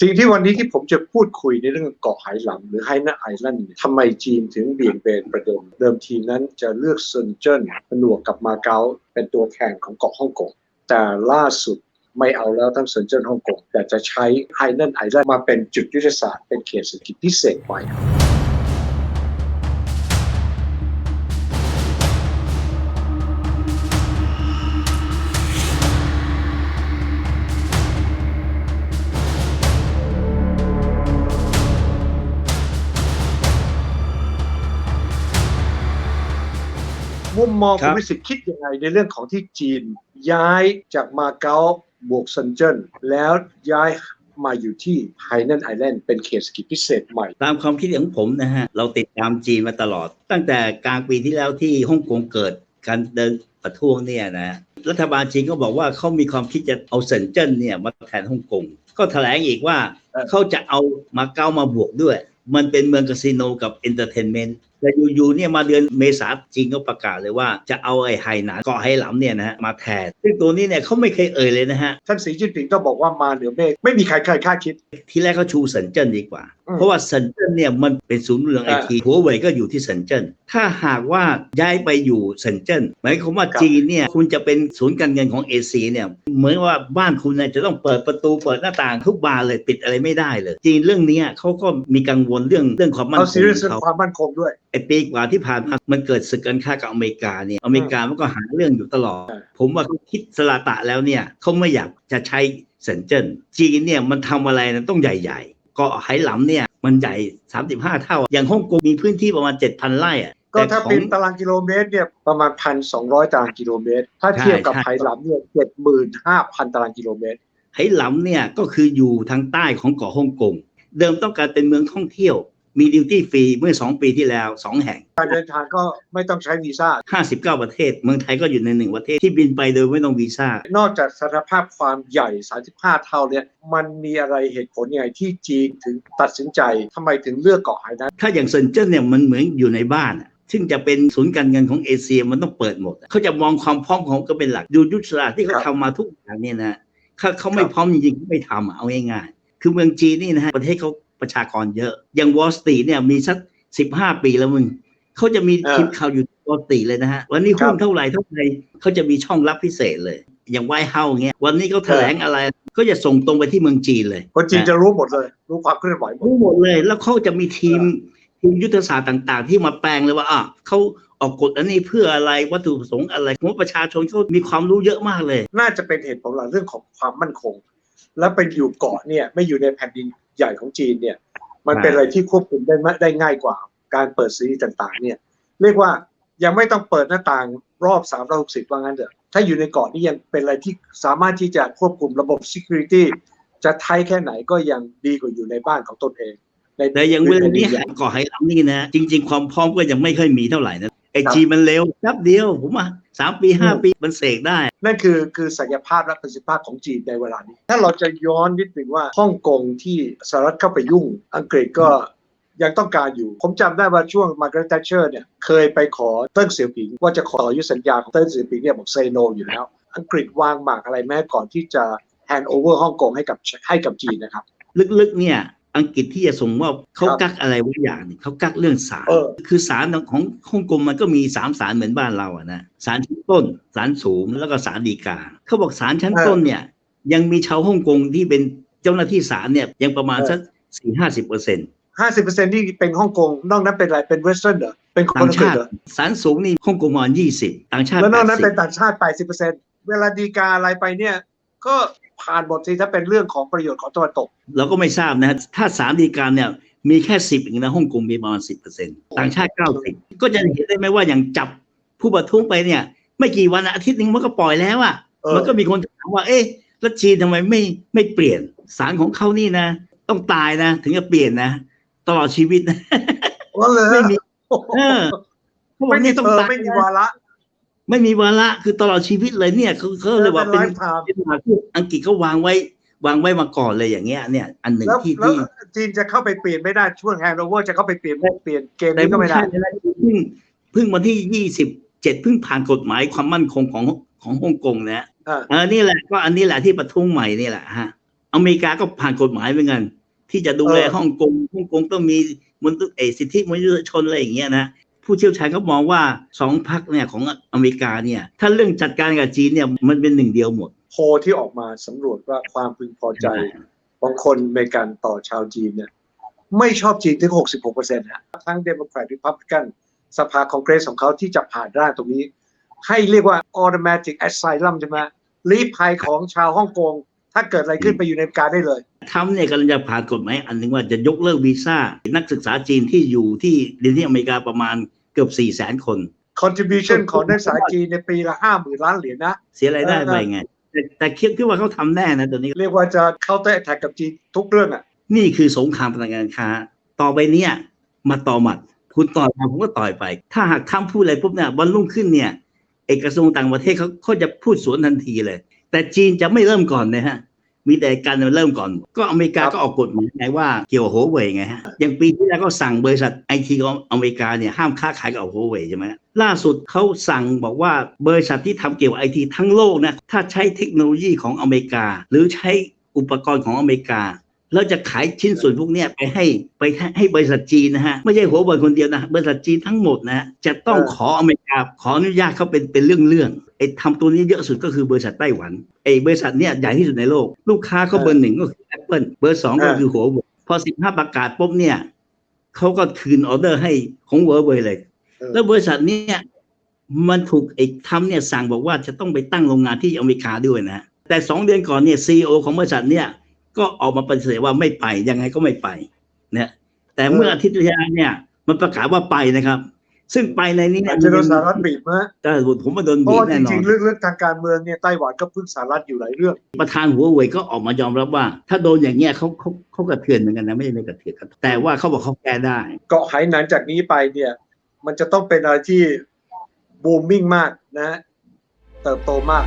สิ่งที่วันนี้ที่ผมจะพูดคุยในเรื่องเกาะไหหลำหรือไฮน่าไอแลนด์ทำไมจีนถึงเบี่ยงเบนประเด็นเดิมทีนั้นจะเลือกเซินเจิ้นผนวกกับมาเก๊าเป็นตัวแทนของเกาะฮ่องกงแต่ล่าสุดไม่เอาแล้วทั้งเซินเจิ้นฮ่องกงแต่จะใช้ไฮน่าไอแลนด์มาเป็นจุดยุทธศาสตร์เป็นเขตเศรษฐกิจพิเศษไว้ มุมมองคคุรัณบวิสิทธิ์คิดยังไงในเรื่องของที่จีน ย้ายจากมาเก๊าบวกเซินเจิ้นแล้วย้ายมาอยู่ที่ไฮนันไอแลนด์เป็นเขตเศรษฐกิจพิเศษใหม่ ตามความคิดของผมนะฮะ เราติดตามจีนมาตลอด ตั้งแต่กลางปีที่แล้วที่ฮ่องกงเกิดการเดินประท้วงเนี่ยนะรัฐบาลจีนก็บอกว่าเขามีความคิดจะเอาเซินเจิ้นเนี่ยมาแทนฮ่องกงก็แถลงอีกว่าเออเขาจะเอามาเก๊ามาบวกด้วย มันเป็นเมืองคาสิโนกับเอนเตอร์เทนเมนต์ แต่อยู่ๆเนี่ยมาเดือนเมษาจีนก็ประกาศเลยว่าจะเอาไอ้ไหหนานเกาะไหหลำเนี่ยนะฮะมาแทนซึ่งตัวนี้เนี่ยเขาไม่เคยเอ่ยเลยนะฮะท่านสีจิ้นผิงก็บอกว่ามาเหนือเมฆไม่มีใครเคยคาดคิด ที่แรกเขาชูเซินเจิ้นดีกว่าอืมเพราะว่าเซินเจิ้นเนี่ยมันเป็นศูนย์เมืองไออ่าทีหัวเว่ยก็อยู่ที่เซินเจิ้นถ้าหากว่าย้ายไปอยู่เซินเจิ้นหมายความว่าครับจีนเนี่ยคุณจะเป็นศูนย์การเงินของเอเชียเนี่ยเหมือนว่าบ้านคุณเนี่ยจะต้องเปิดประตูเปิดหน้าต่างทุกบานเลยปิดอะไรไม่ได้เลย จีนเรื่องเนี้ยเขาก็มีกังวลเรื่องเรื่องความมั่นเอาคซีงเรียสของเขาความมั่นคงด้วยไอปีกว่าที่ผ่านมามันเกิดศึกการค้ากับอเมริกาเนี่ยอเมริกามันก็หาเรื่องอยู่ตลอดใช่ผมว่าเขาคิดสลาตะแล้วเนี่ยเขาไม่อยากจะใช้เซินเจิ้นจีนเนี่ยมันทำอะไรนะต้องใหญ่ๆเกาะไหหลำเนี่ยมันใหญ่ 35 เท่า อย่างฮ่องกงมีพื้นที่ประมาณ 7,000ไร่อะก็ถ้าแต่ของเป็นตารางกิโลเมตรเนี่ยประมาณพันสองร้อยตารางกิโลเมตร ถ้าใช่เทียบกับใช่ไหหลำเนี่ยเจ็ดหมื่นห้าพันตารางกิโลเมตรไหหลำเนี่ยก็คืออยู่ทางใต้ของเกาะฮ่องกงเดิมต้องการเป็นเมืองท่องเที่ยว มีดิวตี้ฟรีเมื่อ 2 ปีที่แล้ว 2 แห่ง การเดินทางก็ไม่ต้องใช้วีซ่า 59 ประเทศ เมืองไทยก็อยู่ในหนึ่งประเทศที่บินไปโดยไม่ต้องวีซ่า นอกจากสถานภาพความใหญ่ 35 เท่าเนี่ย มันมีอะไรเหตุผลยังไงที่จีนถึงตัดสินใจทำไมถึงเลือกเกาะไหนั้น ถ้าอย่างเซินเจิ้นเนี่ยมันเหมือนอยู่ในบ้านอะซึ่งจะเป็นศูนย์การเงินของเอเชียมันต้องเปิดหมดอะเขาจะมองความพร้อมของเขาเป็นหลัก ดูยุทธศาสตร์ที่เขาครับทำมาทุกอย่างเนี่ยนะถ้าเขาไม่ครับพร้อมจริงๆเขาไม่ทำอะเอาง่ายๆคือเมืองจีนนี่นะฮะประเทศเขา ประชากรเยอะ อย่างวอลสตรีเนี่ยมีสักสิบห้าปีแล้วมึงเขาจะมีอ่าทีมข่าวอยู่วอลสตรีเลยนะฮะ วันนี้ครัหุ้บนเท่าไหร่เท่าไหร่เขาจะมีช่องรับพิเศษเลย อย่างไวท์เฮาส์เงี้ยวันนี้เขาแถลงอะไรก็จะส่งตรงไปที่เมืองจีนเลยคนจีนจะรู้หมดเลย รู้ความเคลื่อนไหวหมดรู้หมดเลย แล้วเขาจะมีทีมทีมยุทธศาสตร์ต่าง ๆ ที่มาแปลงเลยว่าอะเขาออกกฎอันนี้เพื่ออะไรวัตถุประสงค์อะไรผมว่าประชาชนเขามีความรู้เยอะมากเลย น่าจะเป็นเหตุผลหลักเรื่องของความมั่นคง และเป็นอยู่เกาะเนี่ยไม่อยู่ในแผ่นดิน ใหญ่ของจีนเนี่ย มันเป็นอะไรที่ควบคุมได้มะได้ง่ายกว่า การเปิดซีรีส์ต่างๆ เนี่ย เรียกว่ายังไม่ต้องเปิดหน้าต่างรอบ360ว่างั้นเถอะถ้าอยู่ในเกาะนี่ยังเป็นอะไรที่สามารถที่จะควบคุมระบบ security จะไทยแค่ไหนก็ยังดีกว่าอยู่ในบ้านของตนเอง ในแต่อย่างเวลานี้ใแผ่ดิใหญ่ก่อให้ลำนี่นะ จริง ๆ ความพร้อมก็ยังไม่ค่อยมีเท่าไหร่นะไอครับจีนมันเร็วแป๊บเดียวผมว่า สามปีห้าอืมปีมันเสกได้ นั่นคือคือศักยภาพและประสิทธิภาพของจีนในเวลานี้ ถ้าเราจะย้อนนิดหนึ่งว่าฮ่องกงที่สหรัฐเข้าไปยุ่ง อังกฤษก็ยังต้องการอยู่ ผมจำได้ว่าช่วงมาร์กาเร็ต t ทเชอร์เนี่ยเคยไปขอเติ้งเสี่ยวผิง ว่าจะขออายุสัญญาของเติ้งเสี่ยวผิงเนี่ยบอกเซโนอยู่แล้ว อังกฤษวางหมากอะไรแม้ก่อนที่จะแฮนด์โอเวอร์ฮ่องกงให้กับให้กับจีนนะครับ ลึกๆเนี่ย อังกฤษที่จะส่งมอบเขาครับกักอะไรไว้อย่างหนึงเขากักเรื่องศาลเออคือศาลของฮ่องกงมันก็มีสามศาลเหมือนบ้านเราอะนะศาลชั้นต้นศาลสูงแล้วก็ศาลฎีกาเขาบอกศาลชั้นต้นเนี่ย ยังมีชาวฮ่องกงที่เป็นเจ้าหน้าที่ศาลเนี่ยยังประมาณเออสักสี่ห้าสิบเปอร์เซ็นต์50%ที่เป็นฮ่องกงนอกนั้นเป็นอะไรเป็นเวสเทิร์นเหรอเป็นคนต่างอังกฤษชาติเหรอศาลสูงนี่ฮ่องกงประมาณยี่สิบต่างชาติแล้วนอกนั้น80เป็นต่างชาติ80%เวลาดีกาอะไรไปเนี่ยก็ ผ่านหมดสิถ้าเป็นเรื่องของประโยชน์ของตะวันตก เราก็ไม่ทราบนะถ้าศาลฎีกาเนี่ยมีแค่สิบเองนะฮ่องกงมีประมาณสิบเปอร์เซ็นต์ต่างชาติเก้าสิบก็จะเห็นได้ไหมว่าอย่างจับผู้ประท้วงไปเนี่ย ไม่กี่วันอะอาทิตย์หนึงมันก็ปล่อยแล้วอะเออมันก็มีคนถามว่า เอ๊ะแล้วจีนทำไมไม่ไม่เปลี่ยนศาลของเขานี่นะ ต้องตายนะ ถึงจะเปลี่ยนนะตลอดชีวิตนะว่าเลยไม่มีเออเขาบอกไม่มีนี่ต้องเธอตายไม่มีนะวาระ ไม่มีวาระคือตลอดชีวิตเลยเนี่ยเขาเขาเลยว่าเป็เป็นนไลฟ์ไทม์เป็นหลักที่อังกฤษเขาวางไว้ วางไว้มาก่อนเลยอย่างเงี้ยเนี่ย อันหนึ่งแล้วที่แล้วที่จีนจะเข้าไปเปลี่ยนไม่ได้ช่วงแฮนด์โอเวอร์จะเข้าไปเปลี่ยนเปลี่ยนเกมแต่นี้ก็ไม่ไม่ได้ใช่นะเพิ่งเพิ่งวันที่ยี่สิบเจ็ดเพิ่งผ่านกฎหมายความมั่นคงของของฮ่องกงนะอ่าเออนี่แหละก็อันนี้แหละที่ประท้วงใหม่นี่แหละฮะอเมริกาก็ผ่านกฎหมายเหมือนกันที่จะดูแลเออฮ่องกงฮ่องกงต้องมีมนุษย์เออสิทธิมนุษยชนอะไรอย่างเงี้ยนะ ผู้เชี่ยวชาญเขามองว่าสองพรรคเนี่ยของอเมริกาเนี่ยถ้าเรื่องจัดการกับจีนเนี่ยมันเป็นหนึ่งเดียวหมดโพลที่ออกมาสำรวจว่าความพึงพอใจของคนอเมริกันต่อชาวจีนเนี่ยไม่ชอบจีนถึง 66เปอร์เซ็นต์ฮะทั้งเดโมแครตริพับลิกันสภาคองเกรสของเขาที่จะผ่านร่างตรงนี้ ให้เรียกว่า automatic asylum ใช่ไหมลีภัยของชาวฮ่องกง ถ้าเกิดอะไรขึ้นไปอยู่ในอเมริกาได้เลยทรัมป์เนี่ยกำลังจะผ่านกฎหมายอันหนึ่งว่าจะยกเลิกวีซ่า นักศึกษาจีนที่อยู่ที่เรียนที่อเมริกาประมาณเกือบ4 0 0 0 0 0คน contribution ของนักศึกษาจีนในปีละห้าหมื่นล้านเหรียญนะ เสียรายได้ไปไง แต่แต่คิดคิดว่าเขาทำแน่นะตอนนี้ เรียกว่าจะ counter attack กับจีนทุกเรื่องอะ นี่คือสงครามทางการค้า ต่อไปเนี่ยมาต่อหมัด คุณต่อยมาผมก็ต่อยไป ถ้าหากทำพูดอะไรปุ๊บเนี่ยวันรุ่งขึ้นเนี่ยเอกกระทรวงต่างประเทศเขาเขาจะพูดสวนทันทีเลย แต่จีนจะไม่เริ่มก่อนนะฮะมีแต่การเริ่มก่อน ก็อเมริกาก็ออกกฎหมายไงว่าเกี่ยวกับโฮเว่ยไงฮะอย่างปีที่แล้วก็สั่งบริษัทไอทีของอเมริกาเนี่ยห้ามค้าขายกับโฮเว่ยใช่ไหมล่าสุดเขาสั่งบอกว่าบริษัทที่ทำเกี่ยวกับไอทีทั้งโลกนะถ้าใช้เทคโนโลยีของอเมริกา หรือใช้อุปกรณ์ของอเมริกา แล้วจะขายชิ้นส่วนพวกเนี้ยไปให้ไปให้ให้บริษัทจีนนะฮะไม่ใช่หัวเว่ยคนเดียวนะบริษัทจีนทั้งหมดนะฮะจะต้องเออขออเมริกาขออนุญาตเขาเป็นเป็นเรื่องเรื่องๆไอ้ทำตัวนี้เยอะสุดก็คือบริษัทไต้หวันไอ้บริษัทเนี้ยใหญ่ที่สุดในโลก ลูกค้าเขาเบอร์หนึ่งก็คือ Apple เบอร์สองก็คือหัวเว่ยพอสิบห้าประกาศปุ๊บเนี่ยเขาก็คืนออเดอร์ให้ของหัวเว่ยเลยเออแล้วบริษัทเนี้ยมันถูกไอ้ทำเนี่ยสั่งบอกว่าจะต้องไปตั้งโรงงานที่อเมริกาด้วยนะแต่สองเดือนก่อนเนี่ยซีอของบริษัทเนี่ย ก็ออกมาปฏิเสธว่าไม่ไปยังไงก็ไม่ไปนะแต่เมื่ออาทิตย์ที่แล้วเนี่ย มันประกาศว่าไปนะครับ ซึ่งไปในนี้เนี่อายจจะโดนสหรัฐบีบนะแต่ผมว่าโดนเพบีราะบว่าจแน่นอรินงๆเรื่องเรื่องทางการเมืองเนี่ยไต้หวันก็พึ่งสหรัฐอยู่หลายเรื่อง ประธานหัวเว่ยก็ออกมายอมรับว่า ถ้าโดนอย่างเงี้ยเขาเขาเขากระเทือนเหมือนกันนะไม่ใช่ไม่กระเทือนครับแต่ว่าเขาบอกเขาแก้ได้เกาะไหหนานจากนี้ไปเนี่ย มันจะต้องเป็นอะไรที่บูมมิ่งมากนะ เติบโตมาก